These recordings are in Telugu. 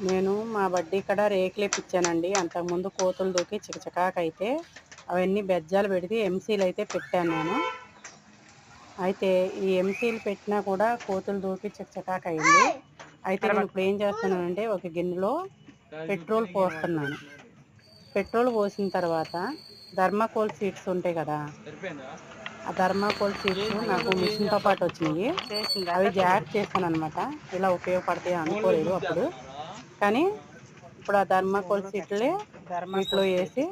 నేను మా బడ్డీ కడ రేకులు ఇప్పించానండి అంతకుముందు కోతులు దూకి చికచకాకైతే అవన్నీ బెజ్జాలు పెడితే ఎంసీలు అయితే పెట్టాను నేను. అయితే ఈ ఎంసీలు పెట్టినా కూడా కోతులు దూకి చికచకాక అయింది అయితే నేను ఇప్పుడు ఏం చేస్తున్నానంటే ఒక గిన్నెలో పెట్రోల్ పోస్తున్నాను. పెట్రోల్ పోసిన తర్వాత ధర్మాకోల్ సీట్స్ ఉంటాయి కదా ఆ ధర్మాకోల్ సీట్స్ నాకు మిషన్తో పాటు వచ్చినాయి. అవి జాగ్రత్త చేస్తాను అనమాట ఇలా ఉపయోగపడతాయి అనుకోలేదు అప్పుడు. కానీ ఇప్పుడు ఆ ధర్మాకోల్ సీట్లే వీటిలో వేసి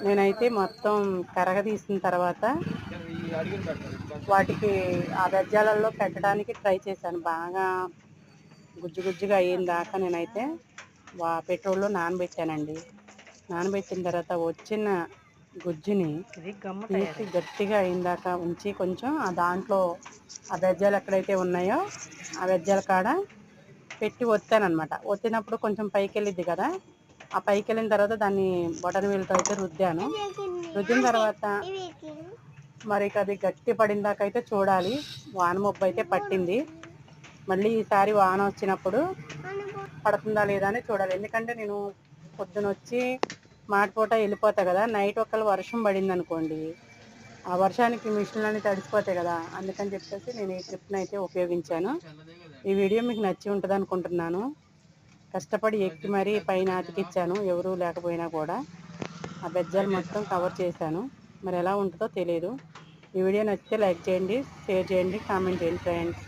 నేనైతే మొత్తం కరగ తీసిన తర్వాత వాటికి ఆ బెజ్జాలలో పెట్టడానికి ట్రై చేశాను. బాగా గుజ్జు గుజ్జుగా అయిన దాకా నేనైతే వా పెట్రోల్లో నానబెట్టానండి. నానబెట్టిన తర్వాత వచ్చిన గుజ్జుని తీసి గట్టిగా అయిన దాకా ఉంచి కొంచెం ఆ దాంట్లో ఆ బెజ్జాలు ఎక్కడైతే ఉన్నాయో ఆ బెజ్జాల కాడ పెట్టి ఒత్తానమాట ఒత్తినప్పుడు కొంచెం పైకి వెళ్ళిద్ది కదా. ఆ పైకి వెళ్ళిన తర్వాత దాన్ని బటన్ వీల్తో అయితే రుద్దాను. రుద్దిన తర్వాత మరి అది గట్టి పడిన దాకా అయితే చూడాలి. వాన మొబ్బు అయితే పట్టింది. మళ్ళీ ఈసారి వాన వచ్చినప్పుడు పడుతుందా లేదా అని చూడాలి. ఎందుకంటే నేను పొద్దున వచ్చి మాటపూట వెళ్ళిపోతా కదా. నైట్ ఒకళ్ళు వర్షం పడింది అనుకోండి ఆ వర్షానికి మిషన్లన్నీ తడిసిపోతాయి కదా అందుకని చెప్పేసి నేను ఈ ట్రిప్ని అయితే ఉపయోగించాను. ఈ వీడియో మీకు నచ్చి ఉంటుంది అనుకుంటున్నాను. కష్టపడి ఎక్కి మరీ పైన అతికిచ్చాను ఎవరూ లేకపోయినా కూడా. ఆ బెజ్జాలు మొత్తం కవర్ చేశాను. మరి ఎలా ఉంటుందో తెలియదు ఈ వీడియో నచ్చితే లైక్ చేయండి షేర్ చేయండి కామెంట్ చేయండి ఫ్రెండ్స్.